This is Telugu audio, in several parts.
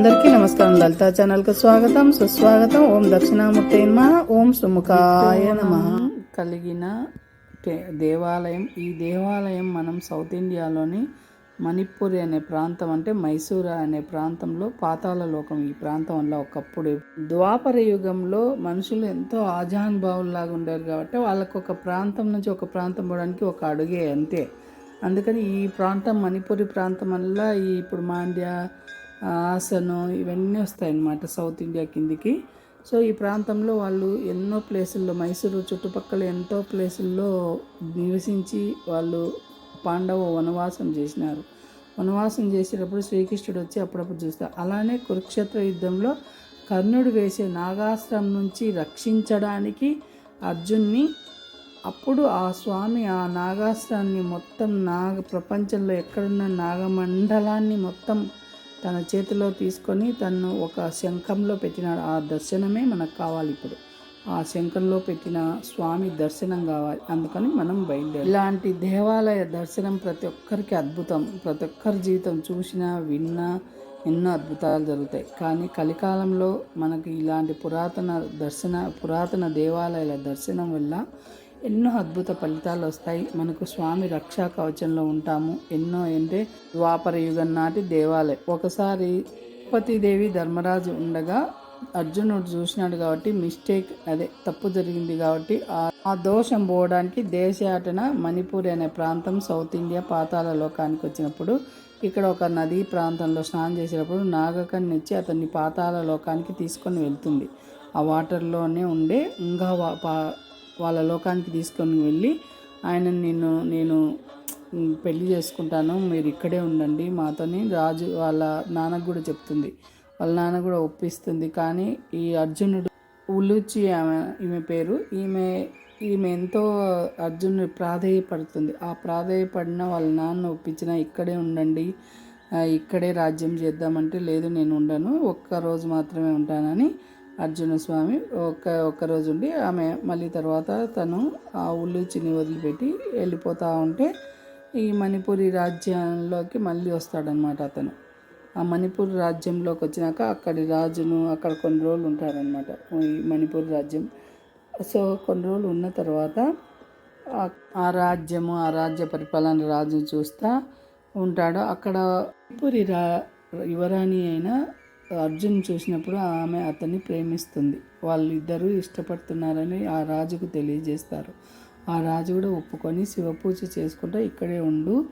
అందరికీ నమస్కారం. లలితా ఛానల్కు స్వాగతం సుస్వాగతం. ఓం దక్షిణామూర్తి ఓం సుముఖాయ నమ. కలిగిన దేవాలయం. ఈ దేవాలయం మనం సౌత్ ఇండియాలోని మణిపూరి అనే ప్రాంతం అంటే మైసూరా అనే ప్రాంతంలో పాతాల లోకం ఈ ప్రాంతం వల్ల ఒకప్పుడు. ద్వాపర యుగంలో మనుషులు ఎంతో ఆజానుభావుల్లాగా ఉండేవారు కాబట్టి వాళ్ళకు ఒక ప్రాంతం నుంచి ఒక ప్రాంతం పోవడానికి ఒక అడుగే అంతే. అందుకని ఈ ప్రాంతం మణిపూరి ప్రాంతం వల్ల ఈ ఇప్పుడు మాండ్య ఆసను ఇవన్నీ వస్తాయి అన్నమాట సౌత్ ఇండియా కిందికి. సో ఈ ప్రాంతంలో వాళ్ళు ఎన్నో ప్లేసుల్లో మైసూరు చుట్టుపక్కల ఎంతో ప్లేసుల్లో నివసించి వాళ్ళు పాండవ వనవాసం చేసినారు. వనవాసం చేసేటప్పుడు శ్రీకృష్ణుడు వచ్చి అప్పుడప్పుడు చూస్తారు అలానే కురుక్షేత్ర యుద్ధంలో కర్ణుడు వేసే నాగాస్త్రం నుంచి రక్షించడానికి అర్జున్ని అప్పుడు ఆ స్వామి ఆ నాగాస్త్రాన్ని మొత్తం నాగ ప్రపంచంలో ఎక్కడున్న నాగమండలాన్ని మొత్తం తన చేతిలో తీసుకొని తను ఒక శంఖంలో పెట్టినాడు ఆ దర్శనమే మనకు కావాలి ఇప్పుడు. ఆ శంఖంలో పెట్టిన స్వామి దర్శనం కావాలి. అందుకని మనం బయలుదేరి. ఇలాంటి దేవాలయ దర్శనం ప్రతి ఒక్కరికి అద్భుతం. ప్రతి ఒక్కరి జీవితం చూసినా విన్నా ఎన్నో అద్భుతాలు జరుగుతాయి. కానీ కలికాలంలో మనకి ఇలాంటి పురాతన దర్శన పురాతన దేవాలయాల దర్శనం వల్ల ఎన్నో అద్భుత ఫలితాలు వస్తాయి. మనకు స్వామి రక్షా కవచంలో ఉంటాము. ఎన్నో అంటే ద్వాపర యుగం నాటి దేవాలయం. ఒకసారి దేవి ధర్మరాజు ఉండగా అర్జునుడు చూసినాడు కాబట్టి మిస్టేక్ అదే తప్పు జరిగింది కాబట్టి ఆ- దోషం పోవడానికి దేశాటన మణిపూర్ అనే ప్రాంతం సౌత్ ఇండియా పాతాల లోకానికి వచ్చినప్పుడు ఇక్కడ ఒక నదీ ప్రాంతంలో స్నానం చేసేటప్పుడు నాగకన్య ఇచ్చి అతన్ని పాతాల లోకానికి తీసుకొని వెళ్తుంది. ఆ వాటర్లోనే ఉండే ఇంకా వా- పా- వాళ్ళ లోకానికి తీసుకొని వెళ్ళి ఆయన నేను నేను పెళ్ళి చేసుకుంటాను మీరు ఇక్కడే ఉండండి మాతోని రాజు వాళ్ళ నాన్నకు కూడా చెప్తుంది. వాళ్ళ నాన్న కూడా ఒప్పిస్తుంది. కానీ ఈ అర్జునుడు ఉలుచి ఆమె ఈమె పేరు ఈమె ఈమె ఎంతో అర్జునుడు ప్రాధేయపడుతుంది. ఆ ప్రాధేయపడిన వాళ్ళ నాన్న ఒప్పించిన ఇక్కడే ఉండండి ఇక్కడే రాజ్యం చేద్దామంటే లేదు నేను ఉండను ఒక్క రోజు మాత్రమే ఉంటానని అర్జున స్వామి ఒక్క ఒక్క రోజు ఉండి ఆమె మళ్ళీ తర్వాత తను ఆ ఉల్లుచిని వదిలిపెట్టి వెళ్ళిపోతూ ఉంటే ఈ మణిపూరి రాజ్యంలోకి మళ్ళీ వస్తాడనమాట అతను. ఆ మణిపూర్ రాజ్యంలోకి వచ్చినాక అక్కడి రాజును అక్కడ కొన్ని రోజులు ఉంటారనమాట ఈ మణిపూర్ రాజ్యం. సో కొన్ని రోజులు ఉన్న తర్వాత ఆ- ఆ రాజ్యము ఆ రాజ్య పరిపాలన రాజు చూస్తా ఉంటాడు. అక్కడ మణిపూరి రా యువరాణి అయిన అర్జున్ చూసినప్పుడు ఆమె అతన్ని ప్రేమిస్తుంది. వాళ్ళిద్దరూ ఇష్టపడుతున్నారని ఆ రాజుకు తెలియజేస్తారు. ఆ రాజు కూడా ఒప్పుకొని శివపూజ చేసుకుంటూ ఇక్కడే ఉండు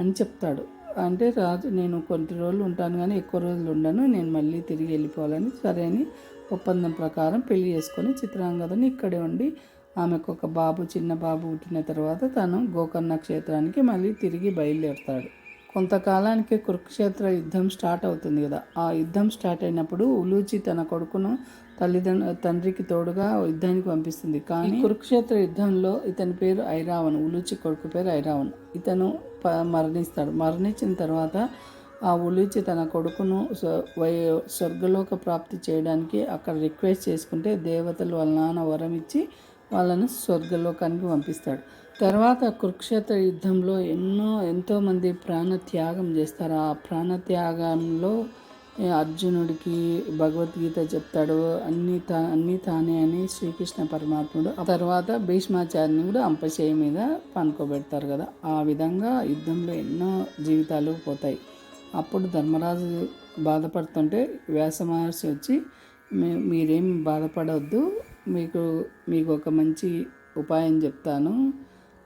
అని చెప్తాడు. అంటే రాజు నేను కొన్ని రోజులు ఉంటాను కానీ ఎక్కువ రోజులు ఉండను నేను మళ్ళీ తిరిగి వెళ్ళిపోవాలని సరే అని ఒప్పందం ప్రకారం పెళ్ళి చేసుకొని చిత్రాంగదని ఇక్కడే ఉండి ఆమెకు ఒక బాబు చిన్న బాబు పుట్టిన తర్వాత తను గోకర్ణ క్షేత్రానికి మళ్ళీ తిరిగి బయలుదేరుతాడు. కొంతకాలానికి కురుక్షేత్ర యుద్ధం స్టార్ట్ అవుతుంది కదా. ఆ యుద్ధం స్టార్ట్ అయినప్పుడు ఉలూచి తన కొడుకును తల్లిదండ్రు తండ్రికి తోడుగా యుద్ధానికి పంపిస్తుంది. కానీ కురుక్షేత్ర యుద్ధంలో ఇతని పేరు ఐరావణ్ ఉలూచి కొడుకు పేరు ఐరావణ్. ఇతను ప- మరణిస్తాడు. మరణించిన తర్వాత ఆ ఉలూచి తన కొడుకును వై- స్వర్గలోక ప్రాప్తి చేయడానికి అక్కడ రిక్వెస్ట్ చేసుకుంటే దేవతలు వాళ్ళ నాన్న వరం ఇచ్చి వాళ్ళను స్వర్గలోకానికి పంపిస్తాడు. తర్వాత కురుక్షేత్ర యుద్ధంలో ఎన్నో ఎంతోమంది ప్రాణ త్యాగం చేస్తారు. ఆ ప్రాణత్యాగంలో అర్జునుడికి భగవద్గీత చెప్తాడు. అన్ని తా అన్ని తానే అని శ్రీకృష్ణ పరమాత్ముడు ఆ తర్వాత భీష్మాచార్యుని కూడా అంపశయ మీద పనుకోబెడతారు కదా. ఆ విధంగా యుద్ధంలో ఎన్నో జీవితాలు పోతాయి. అప్పుడు ధర్మరాజు బాధపడుతుంటే వ్యాస మహర్షి వచ్చి "మీ- మీరేం బాధపడవద్దు మీకు మీకు ఒక మంచి ఉపాయం చెప్తాను.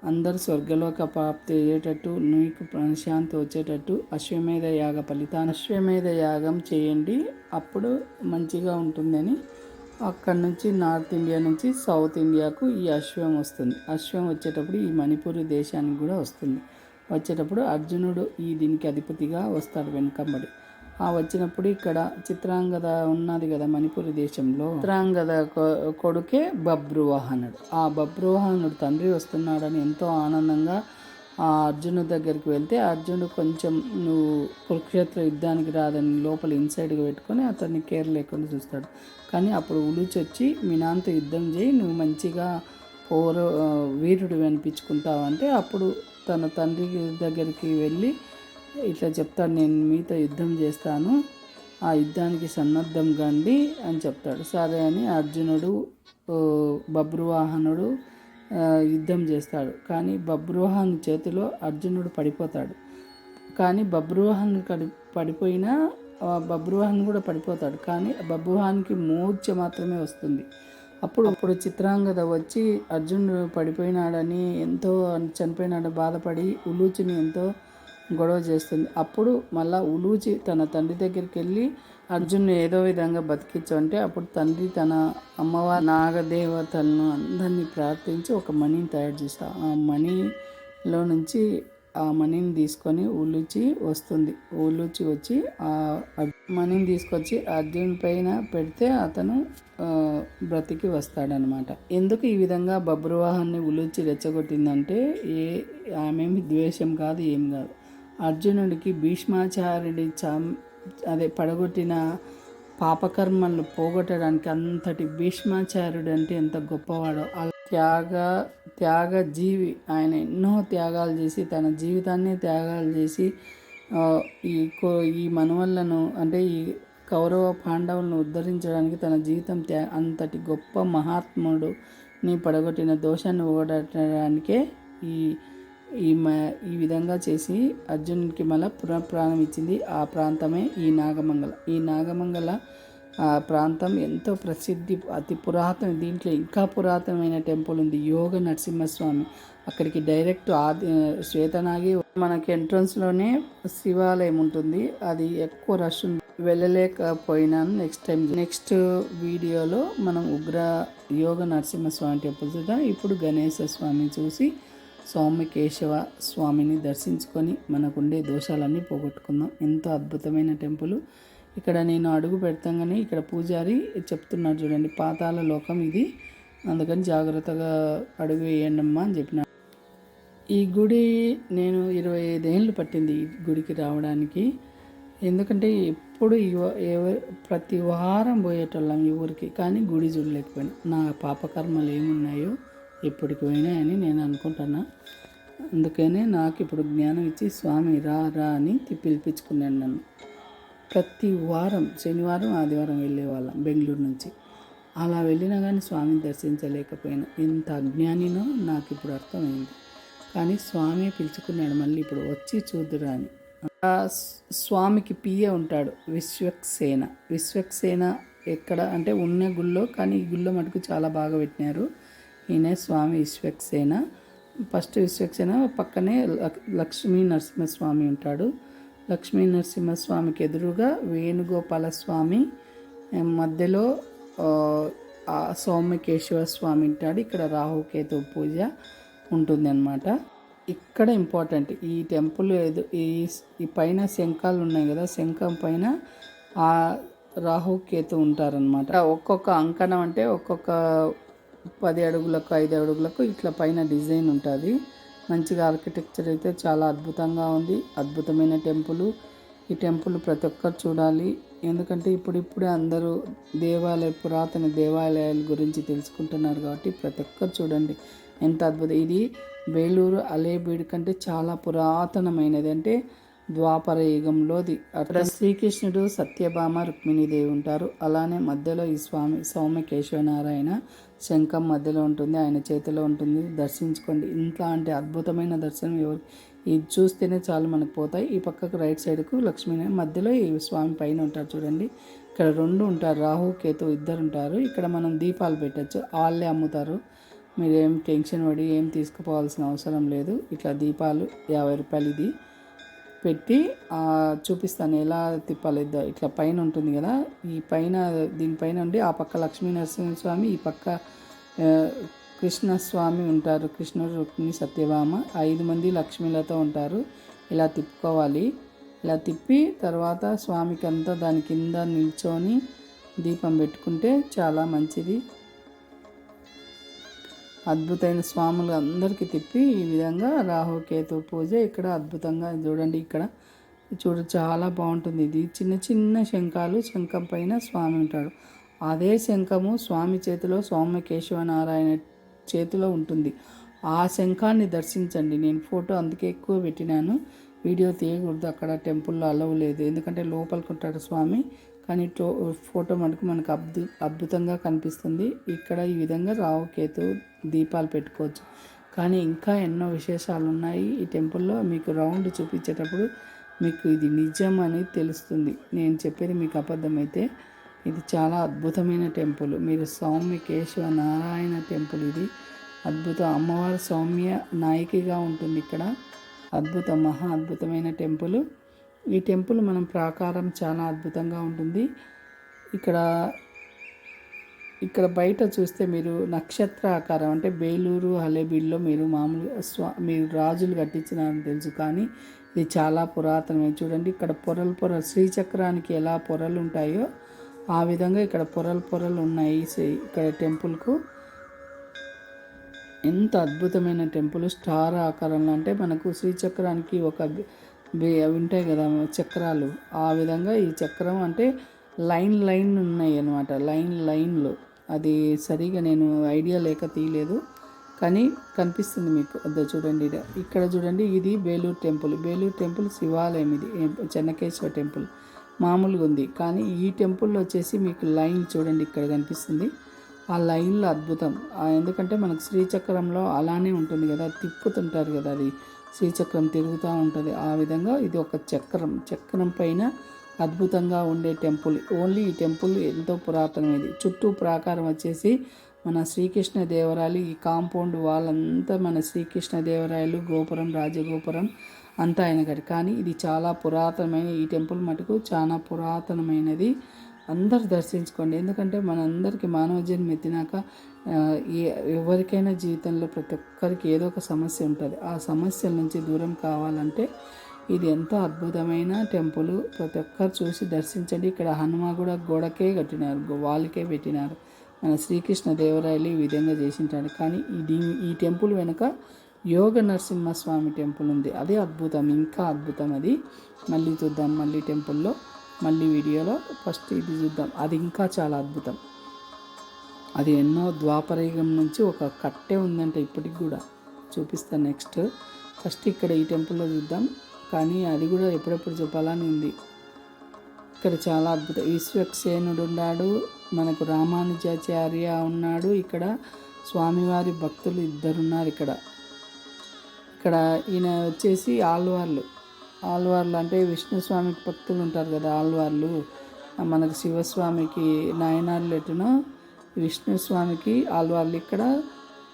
అందరు స్వర్గలోక ప్రాప్తి అయ్యేటట్టు నీకు ప్రశాంతి వచ్చేటట్టు అశ్వమేధ యాగ ఫలితాన్ని అశ్వమేధ యాగం చేయండి. అప్పుడు మంచిగా ఉంటుందని అక్కడి నుంచి నార్త్ ఇండియా నుంచి సౌత్ ఇండియాకు ఈ అశ్వం వస్తుంది. అశ్వం వచ్చేటప్పుడు ఈ మణిపూరి దేశానికి కూడా వస్తుంది. వచ్చేటప్పుడు అర్జునుడు ఈ దీనికి అధిపతిగా వస్తాడు వెనుకంబడి. వచ్చినప్పుడు ఇక్కడ చిత్రాంగద ఉన్నది కదా మణిపూరి దేశంలో. చిత్రాంగద కొ- కొడుకే బబ్రువాహనుడు. ఆ బబ్రువాహనుడు తండ్రి వస్తున్నాడని ఎంతో ఆనందంగా ఆ అర్జును దగ్గరికి వెళ్తే అర్జునుడు కొంచెం నువ్వు కురుక్షేత్ర యుద్ధానికి రాదని లోపల ఇన్సైడ్గా పెట్టుకొని అతన్ని కేర్ లేకుండా చూస్తాడు. కానీ అప్పుడు ఉలుచి వచ్చి మీ నాన్నతో యుద్ధం చేయి నువ్వు మంచిగా పౌర వీరుడు అనిపించుకుంటావు అంటే అప్పుడు తన తండ్రి దగ్గరికి వెళ్ళి ఇట్లా చెప్తాడు నేను మీతో యుద్ధం చేస్తాను ఆ యుద్ధానికి సన్నద్ధం గండి అని చెప్తాడు. సరే అని అర్జునుడు బబ్రువాహనుడు యుద్ధం చేస్తాడు. కానీ బబ్రువాహన్ చేతిలో అర్జునుడు పడిపోతాడు. కానీ బబ్రువాహన్ కడి పడిపోయినా బబ్రువాహన్ కూడా పడిపోతాడు. కానీ బబ్రువాహన్కి మూర్ఛ మాత్రమే వస్తుంది. అప్పుడు అప్పుడు చిత్రాంగద వచ్చి అర్జునుడు పడిపోయినాడని ఎంతో చనిపోయినాడు బాధపడి ఉలూచుని ఎంతో గొడవ చేస్తుంది. అప్పుడు మళ్ళా ఉలూచి తన తండ్రి దగ్గరికి వెళ్ళి అర్జున్ని ఏదో విధంగా బతికించంటే అప్పుడు తండ్రి తన అమ్మవారి నాగదేవతలను అందరినీ ప్రార్థించి ఒక మణిని తయారు చేస్తా ఆ మణిలో నుంచి ఆ మనీని తీసుకొని ఉలుచి వస్తుంది. ఉలుచి వచ్చి ఆ మణిని మనీని తీసుకొచ్చి అర్జున్ పైన పెడితే అతను బ్రతికి వస్తాడనమాట. ఎందుకు ఈ విధంగా బబ్రువాహాన్ని ఉలుచి రెచ్చగొట్టిందంటే ఏ ఆమెమి ద్వేషం కాదు ఏం కాదు. అర్జునుడికి భీష్మాచార్యుడి చం అదే పడగొట్టిన పాపకర్మలను పోగొట్టడానికి అంతటి భీష్మాచార్యుడు అంటే ఎంత గొప్పవాడో. అలా త్యాగ త్యాగ జీవి ఆయన ఎన్నో త్యాగాలు చేసి తన జీవితాన్ని త్యాగాలు చేసి ఈ కో ఈ మనవళ్ళను అంటే ఈ కౌరవ పాండవులను ఉద్ధరించడానికి తన జీవితం త్యా అంతటి గొప్ప మహాత్ముడు నీ పడగొట్టిన దోషాన్ని పోగొట్టడానికే ఈ ఈ మ ఈ విధంగా చేసి అర్జునుడికి మళ్ళా పునఃప్రాణం ఇచ్చింది ఆ ప్రాంతమే ఈ నాగమంగళ. ఈ నాగమంగళ ఆ ప్రాంతం ఎంతో ప్రసిద్ధి అతి పురాతన దీంట్లో ఇంకా పురాతనమైన టెంపుల్ ఉంది యోగ నరసింహస్వామి. అక్కడికి డైరెక్ట్ ఆది శ్వేతనాగి మనకి ఎంట్రన్స్లోనే శివాలయం ఉంటుంది. అది ఎక్కువ రష్ ఉంది. వెళ్ళలేకపోయినాను నెక్స్ట్ టైం నెక్స్ట్ వీడియోలో మనం ఉగ్ర యోగ నరసింహస్వామి టెంపుల్ చూద్దాం. ఇప్పుడు గణేశ స్వామిని చూసి సౌమ్యకేశవ కేశవ స్వామిని దర్శించుకొని మనకుండే దోషాలన్నీ పోగొట్టుకుందాం. ఎంతో అద్భుతమైన టెంపుల్. ఇక్కడ నేను అడుగు పెడతాగానే ఇక్కడ పూజారి చెప్తున్నారు చూడండి పాతాల లోకం ఇది. అందుకని జాగ్రత్తగా అడుగు వేయండి అమ్మా అని చెప్పిన ఈ గుడి నేను ఇరవై ఐదేళ్ళు పట్టింది ఈ గుడికి రావడానికి. ఎందుకంటే ఎప్పుడు ఇవ- ప్రతి వారం పోయేటోళ్ళం ఈ ఊరికి. కానీ గుడి చూడలేకపోయినా. నా పాపకర్మలు ఏమున్నాయో ఇప్పటికి పోయినాయని నేను అనుకుంటున్నా. అందుకనే నాకు ఇప్పుడు జ్ఞానం ఇచ్చి స్వామి రా రా అని పిలిపించుకున్నాను నన్ను. ప్రతి వారం శనివారం ఆదివారం వెళ్ళేవాళ్ళం బెంగళూరు నుంచి. అలా వెళ్ళినా కానీ స్వామిని దర్శించలేకపోయినా. ఎంత అజ్ఞానినో నాకు ఇప్పుడు అర్థమైంది. కానీ స్వామి పిలుచుకున్నాడు మళ్ళీ ఇప్పుడు వచ్చి చూద్దురా అని. స్వామికి పియ్య ఉంటాడు విశ్వక్సేన. విశ్వక్సేన ఎక్కడ అంటే ఉన్న గుళ్ళో కానీ ఈ గుళ్ళో మటుకు చాలా బాగా పెట్టినారు. ఈయన స్వామి విశ్వక్సేన. ఫస్ట్ విశ్వక్సేన పక్కనే లక్- లక్ష్మీ నరసింహస్వామి ఉంటాడు. లక్ష్మీ నరసింహస్వామికి ఎదురుగా వేణుగోపాల స్వామి మధ్యలో ఆ, సౌమ్యకేశవ స్వామి ఉంటాడు. ఇక్కడ రాహుకేతు పూజ ఉంటుంది అనమాట ఇక్కడ ఇంపార్టెంట్ ఈ టెంపుల్ ఎదు ఈ ఈ పైన శంఖాలు ఉన్నాయి కదా శంఖం పైన ఆ రాహుకేతు ఉంటారనమాట ఒక్కొక్క అంకణం అంటే ఒక్కొక్క పది అడుగులకు ఐదు అడుగులకు ఇట్లా పైన డిజైన్ ఉంటుంది. మంచిగా ఆర్కిటెక్చర్ అయితే చాలా అద్భుతంగా ఉంది. అద్భుతమైన టెంపుల్. ఈ టెంపుల్ ప్రతి ఒక్కరు చూడాలి. ఎందుకంటే ఇప్పుడిప్పుడే అందరూ దేవాలయ పురాతన దేవాలయాల గురించి తెలుసుకుంటున్నారు కాబట్టి ప్రతి ఒక్కరు చూడండి. ఎంత అద్భుతం. ఇది వేలూరు అలేబీడు కంటే చాలా పురాతనమైనది. అంటే ద్వాపర యుగంలోది అక్కడ శ్రీకృష్ణుడు సత్యభామ రుక్మిణీదేవి ఉంటారు. అలానే మధ్యలో ఈ స్వామి సౌమ్య కేశవనారాయణ శంఖం మధ్యలో ఉంటుంది ఆయన చేతిలో ఉంటుంది. దర్శించుకోండి. ఇంత అంటే అద్భుతమైన దర్శనం ఎవరు? ఇది చూస్తేనే చాలు మనకు పోతాయి. ఈ పక్కకు రైట్ సైడ్కు లక్ష్మీ మధ్యలో ఈ స్వామి పైన ఉంటారు చూడండి. ఇక్కడ రెండు ఉంటారు. రాహు కేతు ఇద్దరు ఉంటారు. ఇక్కడ మనం దీపాలు పెట్టచ్చు. వాళ్ళే అమ్ముతారు. మీరేం టెన్షన్ పడి ఏం తీసుకుపోవాల్సిన అవసరం లేదు. ఇట్లా దీపాలు యాభై రూపాయలు ఇది. పెట్టి చూపిస్తాను ఎలా తిప్పాలి. ఇట్లా పైన ఉంటుంది కదా ఈ పైన దీనిపైన ఉండి ఆ పక్క లక్ష్మీ నరసింహస్వామి ఈ పక్క కృష్ణస్వామి ఉంటారు. కృష్ణుడు రుక్మిణి సత్యభామ ఐదు మంది లక్ష్మీలతో ఉంటారు. ఇలా తిప్పుకోవాలి. ఇలా తిప్పి తర్వాత స్వామికి అంతా దాని కింద నిల్చొని దీపం పెట్టుకుంటే చాలా మంచిది. అద్భుతమైన స్వాములు అందరికీ తిప్పి ఈ విధంగా రాహుకేతు పూజ ఇక్కడ అద్భుతంగా చూడండి ఇక్కడ. చూడు చాలా బాగుంటుంది ఇది. చిన్న చిన్న శంఖాలు శంఖం పైన స్వామి ఉంటాడు. అదే శంఖము స్వామి చేతిలో సౌమ్య కేశవనారాయణ చేతిలో ఉంటుంది. ఆ శంఖాన్ని దర్శించండి. నేను ఫోటో అందుకే ఎక్కువ పెట్టినాను. వీడియో తీయకూడదు. అక్కడ టెంపుల్లో అలవ్ లేదు. ఎందుకంటే లోపలికి ఉంటాడు స్వామి. కానీ టో ఫోటో మటుకు మనకు అద్భు అద్భుతంగా కనిపిస్తుంది. ఇక్కడ ఈ విధంగా రావు కేతు దీపాలు పెట్టుకోవచ్చు. కానీ ఇంకా ఎన్నో విశేషాలు ఉన్నాయి ఈ టెంపుల్లో మీకు రౌండ్ చూపించేటప్పుడు మీకు ఇది నిజం అని తెలుస్తుంది. నేను చెప్పేది మీకు అబద్ధమైతే ఇది చాలా అద్భుతమైన టెంపుల్. మీరు సౌమ్య కేశవ నారాయణ టెంపుల్ ఇది. అద్భుత అమ్మవారు సౌమ్య నాయకిగా ఉంటుంది ఇక్కడ. అద్భుత మహా అద్భుతమైన టెంపుల్. ఈ టెంపుల్ మనం ప్రాకారం చాలా అద్భుతంగా ఉంటుంది. ఇక్కడ ఇక్కడ బయట చూస్తే మీరు నక్షత్ర ఆకారం అంటే బేలూరు హలేబీల్లో మీరు మామూలు స్వా మీరు రాజులు కట్టించినారని తెలుసు కానీ ఇది చాలా పురాతనమే చూడండి ఇక్కడ పొరలు పొరలు శ్రీచక్రానికి ఎలా పొరలు ఉంటాయో ఆ విధంగా ఇక్కడ పొరలు పొరలు ఉన్నాయి. ఇక్కడ టెంపుల్కు ఎంత అద్భుతమైన టెంపుల్ స్టార్ ఆకారంలో అంటే మనకు శ్రీచక్రానికి ఒక అవి ఉంటాయి కదా చక్రాలు. ఆ విధంగా ఈ చక్రం అంటే లైన్ లైన్ ఉన్నాయి అనమాట లైన్ లైన్లు. అది సరిగా నేను ఐడియా లేక తీయలేదు. కానీ కనిపిస్తుంది మీకు. అదో చూడండి ఇక్కడ చూడండి ఇది బేలూరు టెంపుల్. బేలూరు టెంపుల్ శివాలయం ఇది. చెన్నకేశ్వర టెంపుల్. మామూలుగా ఉంది. కానీ ఈ టెంపుల్లో వచ్చేసి మీకు లైన్ చూడండి ఇక్కడ కనిపిస్తుంది. ఆ లైన్లో అద్భుతం. ఎందుకంటే మనకు శ్రీచక్రంలో అలానే ఉంటుంది కదా తిప్పుతుంటారు కదా అది. శ్రీచక్రం తిరుగుతూ ఉంటుంది. ఆ విధంగా ఇది ఒక చక్రం. చక్రం పైన అద్భుతంగా ఉండే టెంపుల్. ఓన్లీ ఈ టెంపుల్ ఎంతో పురాతనమైనది. చుట్టూ ప్రాకారం వచ్చేసి మన శ్రీకృష్ణ దేవరాయలు ఈ కాంపౌండ్ వాళ్ళంతా మన శ్రీకృష్ణ దేవరాయలు గోపురం రాజగోపురం అంతా ఆయన గడి కానీ ఇది చాలా పురాతనమైన ఈ టెంపుల్ మటుకు చాలా పురాతనమైనది. అందరు దర్శించుకోండి. ఎందుకంటే మనందరికీ మానవ జన్మ ఎత్తినాక ఎవరికైనా జీవితంలో ప్రతి ఒక్కరికి ఏదో ఒక సమస్య ఉంటుంది. ఆ సమస్యల నుంచి దూరం కావాలంటే ఇది ఎంతో అద్భుతమైన టెంపుల్. ప్రతి ఒక్కరు చూసి దర్శించండి. ఇక్కడ హనుమ కూడా గోడకే కట్టినారు వాళ్ళకే పెట్టినారు. మన శ్రీకృష్ణ దేవరాయలు ఈ విధంగా చేసింటాడు కానీ ఈ ఈ టెంపుల్ వెనుక యోగ నరసింహస్వామి టెంపుల్ ఉంది. అదే అద్భుతం ఇంకా అద్భుతం అది. మళ్ళీ చూద్దాం మళ్ళీ టెంపుల్లో మళ్ళీ వీడియోలో. ఫస్ట్ ఇది చూద్దాం అది ఇంకా చాలా అద్భుతం. అది ఎన్నో ద్వాపరయుగం నుంచి ఒక కట్టే ఉందంటే ఇప్పటికి కూడా. చూపిస్తాను నెక్స్ట్. ఫస్ట్ ఇక్కడ ఈ టెంపుల్లో చూద్దాం. కానీ అది కూడా ఎప్పుడెప్పుడు చెప్పాలని ఉంది. ఇక్కడ చాలా అద్భుతం. ఈశ్వక్సేనుడు ఉన్నాడు మనకు రామానుజాచార్య ఉన్నాడు ఇక్కడ స్వామివారి భక్తులు ఇద్దరున్నారు ఇక్కడ. ఇక్కడ ఈయన వచ్చేసి ఆల్వార్లు ఆల్వార్లు అంటే విష్ణుస్వామికి భక్తులు ఉంటారు కదా ఆల్వార్లు మనకు శివస్వామికి నాయనార్లు ఎటునో విష్ణుస్వామికి ఆల్వార్లు ఇక్కడ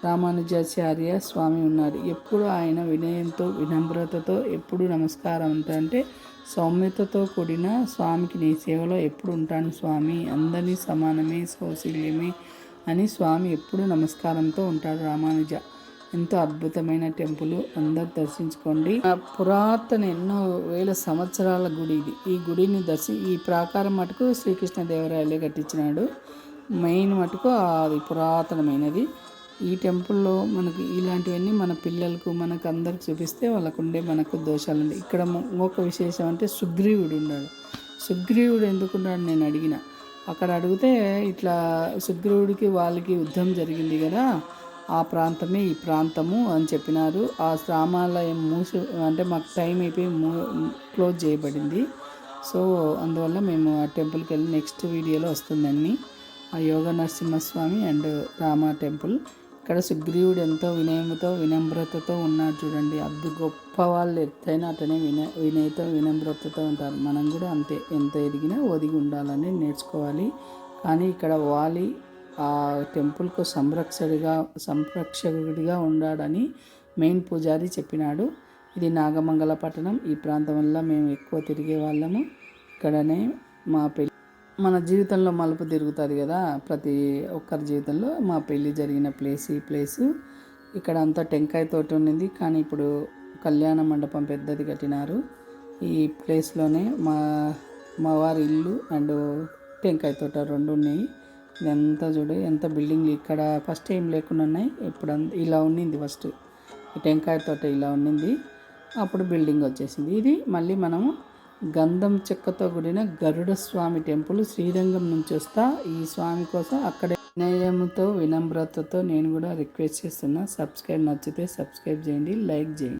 రామానుజాచార్య స్వామి ఉన్నారు. ఎప్పుడు ఆయన వినయంతో వినమ్రతతో ఎప్పుడు నమస్కారం అంటే సౌమ్యతతో కూడిన స్వామికి నీ సేవలో ఎప్పుడు ఉంటాను స్వామి. అందరినీ సమానమే సౌశల్యమే అని స్వామి ఎప్పుడు నమస్కారంతో ఉంటాడు రామానుజ. ఎంతో అద్భుతమైన టెంపుల్. అందరు దర్శించుకోండి. పురాతన ఎన్నో వేల సంవత్సరాల గుడి ఇది. ఈ గుడిని దర్శి ఈ ప్రాకారం మటుకు శ్రీకృష్ణ దేవరాయలే కట్టించినాడు. మెయిన్ మటుకు అది పురాతనమైనది. ఈ టెంపుల్లో మనకు ఇలాంటివన్నీ మన పిల్లలకు మనకు అందరికి చూపిస్తే వాళ్ళకు ఉండే మనకు దోషాలు ఉన్నాయి ఇక్కడ ఇంకొక విశేషం అంటే సుగ్రీవుడు ఉన్నాడు. సుగ్రీవుడు ఎందుకున్నాడు నేను అడిగిన. అక్కడ అడిగితే ఇట్లా సుగ్రీవుడికి వాళ్ళకి యుద్ధం జరిగింది కదా ఆ ప్రాంతమే ఈ ప్రాంతము అని చెప్పినారు. ఆ రామాలయం మూసి అంటే మాకు టైం అయిపోయి మూ క్లోజ్ చేయబడింది. సో అందువల్ల మేము ఆ టెంపుల్కి వెళ్ళి నెక్స్ట్ వీడియోలో వస్తుందండి. ఆ యోగ నరసింహస్వామి అండ్ రామ టెంపుల్. ఇక్కడ సుగ్రీవుడు ఎంతో వినయముతో వినమ్రతతో ఉన్నాడు చూడండి. అద్దు గొప్ప వాళ్ళు ఎత్తైనా అతనే విన వినయతో వినమ్రతతో ఉంటారు. మనం కూడా అంతే. ఎంత ఎదిగినా ఒదిగి ఉండాలని నేర్చుకోవాలి. కానీ ఇక్కడ వాలి ఆ టెంపుల్కు సంరక్షడిగా సంరక్షకుడిగా ఉన్నాడని మెయిన్ పూజారి చెప్పినాడు. ఇది నాగమంగళ పట్టణం. ఈ ప్రాంతం వల్ల మేము ఎక్కువ తిరిగే వాళ్ళము. ఇక్కడనే మా పెళ్ళి మన జీవితంలో మలుపు తిరుగుతుంది కదా ప్రతి ఒక్కరి జీవితంలో మా పెళ్ళి జరిగిన ప్లేస్ ఈ ప్లేసు ఇక్కడ అంతా టెంకాయ తోట ఉన్నింది కానీ ఇప్పుడు కళ్యాణ మండపం పెద్దది కట్టినారు. ఈ ప్లేస్లోనే మా మా వారి ఇల్లు అండ్ టెంకాయ తోట రెండు ఉన్నాయి. ఇదంతా చూడు ఎంత బిల్డింగ్లు ఇక్కడ ఫస్ట్ ఏం లేకుండా ఉన్నాయి ఇప్పుడు ఇలా ఉండింది ఫస్ట్ టెంకాయ తోట ఇలా ఉండింది అప్పుడు బిల్డింగ్ వచ్చేసింది. ఇది మళ్ళీ మనము గంధం చెక్కతో కూడిన గరుడ స్వామి టెంపుల్ శ్రీరంగం నుంచి వస్తా. ఈ స్వామి కోసం అక్కడ వినయంతో వినమ్రతతో నేను కూడా రిక్వెస్ట్ చేస్తున్నా. సబ్స్క్రైబ్ నచ్చితే సబ్స్క్రైబ్ చేయండి లైక్ చేయండి.